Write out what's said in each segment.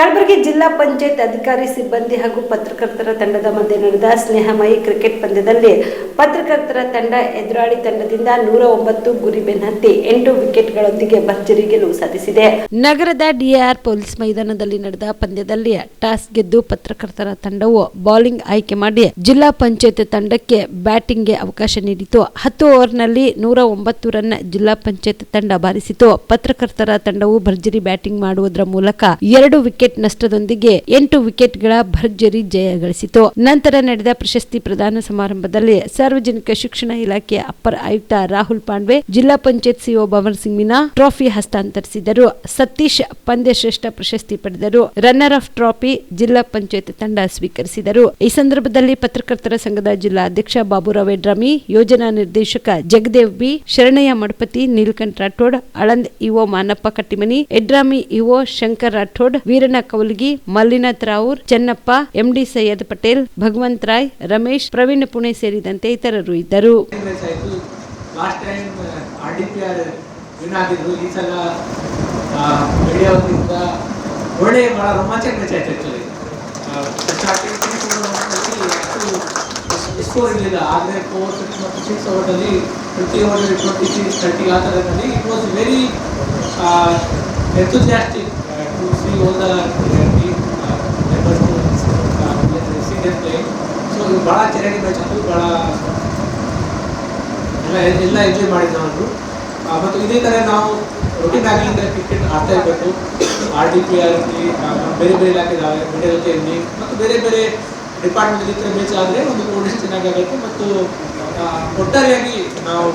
ಕಲಬುರಗಿ ಜಿಲ್ಲಾ ಪಂಚಾಯತ್ ಅಧಿಕಾರಿ ಸಿಬ್ಬಂದಿ ಹಾಗೂ ಪತ್ರಕರ್ತರ ತಂಡದ ಮಧ್ಯೆ ನಡೆದ ಸ್ನೇಹಮಯಿ ಕ್ರಿಕೆಟ್ ಪಂದ್ಯದಲ್ಲಿ ಪತ್ರಕರ್ತರ ತಂಡ ಎದುರಾಳಿ ತಂಡದಿಂದ ನೂರ ಒಂಬತ್ತು ಗುರಿ ಬೆನ್ನತ್ತಿ ಎಂಟು ವಿಕೆಟ್ಗಳೊಂದಿಗೆ ಭರ್ಜರಿ ಗೆಲುವು ಸಾಧಿಸಿದೆ. ನಗರದ ಡಿಆರ್ ಪೊಲೀಸ್ ಮೈದಾನದಲ್ಲಿ ನಡೆದ ಪಂದ್ಯದಲ್ಲಿ ಟಾಸ್ ಗೆದ್ದು ಪತ್ರಕರ್ತರ ತಂಡವು ಬೌಲಿಂಗ್ ಆಯ್ಕೆ ಮಾಡಿ ಜಿಲ್ಲಾ ಪಂಚಾಯತ್ ತಂಡಕ್ಕೆ ಬ್ಯಾಟಿಂಗ್ಗೆ ಅವಕಾಶ ನೀಡಿತು. ಹತ್ತು ಓವರ್ನಲ್ಲಿ ನೂರ ಒಂಬತ್ತು ರನ್ ಜಿಲ್ಲಾ ಪಂಚಾಯತ್ ತಂಡ ಬಾರಿಸಿತು. ಪತ್ರಕರ್ತರ ತಂಡವು ಭರ್ಜರಿ ಬ್ಯಾಟಿಂಗ್ ಮಾಡುವುದರ ಮೂಲಕ ಎರಡು ವಿಕೆಟ್ ನಷ್ಟದೊಂದಿಗೆ ಎಂಟು ವಿಕೆಟ್ಗಳ ಭರ್ಜರಿ ಜಯ ಗಳಿಸಿತು. ನಂತರ ನಡೆದ ಪ್ರಶಸ್ತಿ ಪ್ರದಾನ ಸಮಾರಂಭದಲ್ಲಿ ಸಾರ್ವಜನಿಕ ಶಿಕ್ಷಣ ಇಲಾಖೆಯ ಅಪ್ಪರ್ ಆಯುಕ್ತ ರಾಹುಲ್ ಪಾಂಡ್ವೆ, ಜಿಲ್ಲಾ ಪಂಚಾಯತ್ ಸಿಒ ಭವನ್ ಸಿಂಗ್ ಮೀನಾ ಟ್ರೋಫಿ ಹಸ್ತಾಂತರಿಸಿದರು. ಸತೀಶ್ ಪಂದ್ಯ ಶ್ರೇಷ್ಠ ಪ್ರಶಸ್ತಿ ಪಡೆದರು. ರನ್ನರ್ ಆಫ್ ಟ್ರೋಫಿ ಜಿಲ್ಲಾ ಪಂಚಾಯತ್ ತಂಡ ಸ್ವೀಕರಿಸಿದರು. ಈ ಸಂದರ್ಭದಲ್ಲಿ ಪತ್ರಕರ್ತರ ಸಂಘದ ಜಿಲ್ಲಾ ಅಧ್ಯಕ್ಷ ಬಾಬುರಾವ್ ಎಡ್ರಾಮಿ ಯೋಜನಾ ನಿರ್ದೇಶಕ Jagdev B, Sharanayya Madapati, Neelakantha Rathod Aland EO Manappa Kattimani, Yedrami EO Shankar Rathod, Veeranna Koulgi Mallinath Ravoor Chennappa, MD Syed Patel, Bhagwant Rai, Ramesh, Praveen Pune ಸೇರಿದಂತೆ ಇತರರು ಇದ್ದರು. ಒಳ್ಳೆ ಟ್ವೆಂಟಿ ಸಿಕ್ಸ್ ತರ್ಟಿ ಆ ಥರದಲ್ಲಿ ಇಟ್ ವಾಸ್ ವೆರಿ ಎಂಥೂಸಿಯಾಸ್ಟಿಕ್ ಭಾಳ ಚೆನ್ನಾಗಿ match ಆಯಿತು ಭಾಳ ಎಲ್ಲ ಎಲ್ಲ ಎಂಜಾಯ್ ಮಾಡಿದ್ದು ಅವರು ಮತ್ತು ಇದೇ ಥರ ನಾವು ರೊಟೀನ್ ಅಂದರೆ ಕ್ರಿಕೆಟ್ ಆಡ್ತಾ ಇರಬೇಕು ಆರ್ ಡಿ ಪಿ ಆಗಿರಲಿ ಬೇರೆ ಬೇರೆ ಇಲಾಖೆ ಇದ್ದಾವೆ ಮೀಡಿಯಾ ಜೊತೆಯಲ್ಲಿ ಮತ್ತು ಬೇರೆ ಬೇರೆ ಡಿಪಾರ್ಟ್ಮೆಂಟ್ ಇತರ ಮೇಚ್ ಆದರೆ ಒಂದು ಕೋರ್ಡಿನೇಷನ್ ಚೆನ್ನಾಗಿ ಆಗುತ್ತೆ ಮತ್ತು ಒಟ್ಟಾರೆಯಾಗಿ ನಾವು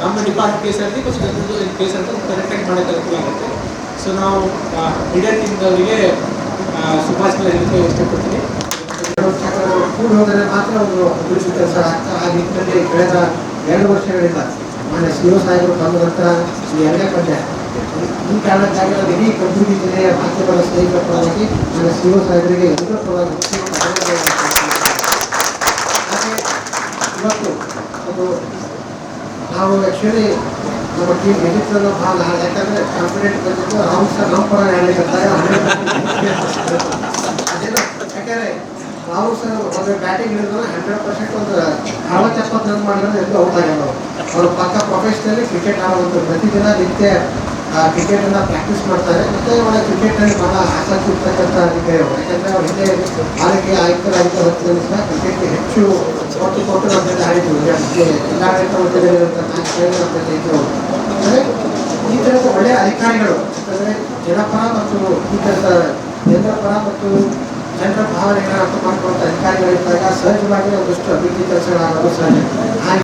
ನಮ್ಮ ಡಿಪಾರ್ಟ್ಮೆಂಟ್ ಕೇಸಲ್ಲಿ ಜನರದ್ದು ಕೇಸ್ ಅಂತ ಕರೆಕ್ಟಾಗಿ ಮಾಡೋಕ್ಕೆ ಅನುಕೂಲ ಆಗುತ್ತೆ ಸೊ ನಾವು ಮೀಡಿಯಾ ಟೀಮ್ದವರಿಗೆ ಶುಭಾಶಯ ಹೇಳಲಿಕ್ಕೆ ಇಷ್ಟಪಡ್ತೀನಿ. ಕೂಡ ಹೋದರೆ ಮಾತ್ರ ಒಂದು ಅಭಿವೃದ್ಧಿ ಕೆಲಸ ಆಗ್ತಾ ಆ ನಿಟ್ಟಿನಲ್ಲಿ ಕಳೆದ ಎರಡು ವರ್ಷಗಳಿಂದ. ಮಾನ್ಯ ಸಿ ಒ ಸಾಹೇಬರು ಬಂದ ನಂತರ ಈ ಎರಡನೇ ಪಂಚಾಯತ್ ಈ ಕಾರಣಕ್ಕಾಗಿ ನಾವು ಇಡೀ ಕಲಬುರಗಿ ಜಿಲ್ಲೆಯ ಮಾಧ್ಯಮದ ಸ್ನೇಹಿತರ ಪರವಾಗಿ ಮಾನ್ಯ ಸಿ ಒ ಸಾಹೇಬರಿಗೆ ಎಲ್ಲರ ಪರವಾಗಿ ಇವತ್ತು ಅದು ನಾವು ಆ್ಯಕ್ಚುಲಿ ನಮ್ಮ ಟೀಮ್ ಗೆಲ್ಲಿಸಲು ಭಾಳ ಯಾಕಂದರೆ ಕಾನ್ಫಿಡೆಂಟ್ ಬಂದಿದ್ದು ರಾಹುಲ್ ಸರ್ ನಮ್ಮ ಪರ ಹೇಳಲಿಕ್ಕೆ ಯಾಕಂದರೆ ಒಂದು ಬ್ಯಾಟಿಂಗ್ ಹಿಡಿದ್ರೆ ಹಂಡ್ರೆಡ್ ಪರ್ಸೆಂಟ್ ಒಂದು ಅರವತ್ತು ಎಪ್ಪತ್ತು ರನ್ ಮಾಡಿದ್ರೆ ಔಟ್ ಆಗಲ್ಲ ಅವ್ರು. ಅವ್ರು ಪಕ್ಕ ಪ್ರೊಫೆಷ್ನಲಿ ಕ್ರಿಕೆಟ್ ಆಡೋದು. ಪ್ರತಿದಿನ ನಿತ್ಯ ಕ್ರಿಕೆಟನ್ನು ಪ್ರಾಕ್ಟೀಸ್ ಮಾಡ್ತಾರೆ. ಮತ್ತು ಅವರ ಕ್ರಿಕೆಟ್ನಲ್ಲಿ ಭಾಳ ಆಸಕ್ತಿ ಇರ್ತಕ್ಕಂಥ ಅಧಿಕಾರಿಗಳು. ಯಾಕಂದರೆ ಅವ್ರು ಹಿಂದೆ ಪಾಲಿಕೆ ಆಯುಕ್ತರಾಗಿದ್ದ ಹೊತ್ತಿನಲ್ಲಿ ಸಹ ಕ್ರಿಕೆಟ್ಗೆ ಹೆಚ್ಚು ಅಂದರೆ ಈ ಥರದ ಒಳ್ಳೆಯ ಅಧಿಕಾರಿಗಳು ಅಂದರೆ ಜನಪರ ಮತ್ತು ಈ ಥರದ ಜನರ ಪರ ಮತ್ತು ಜನರ ಭಾವನೆಗಳನ್ನ ಅರ್ಥ ಮಾಡ್ಕೊಳ್ಳುವಂಥ ಅಧಿಕಾರಿಗಳಿದ್ದಾಗ ಸಹಜವಾಗಿ ಒಂದಷ್ಟು ಅಭಿವೃದ್ಧಿ ಕೆಲಸಗಳಾಗೋದು ಸಹಜ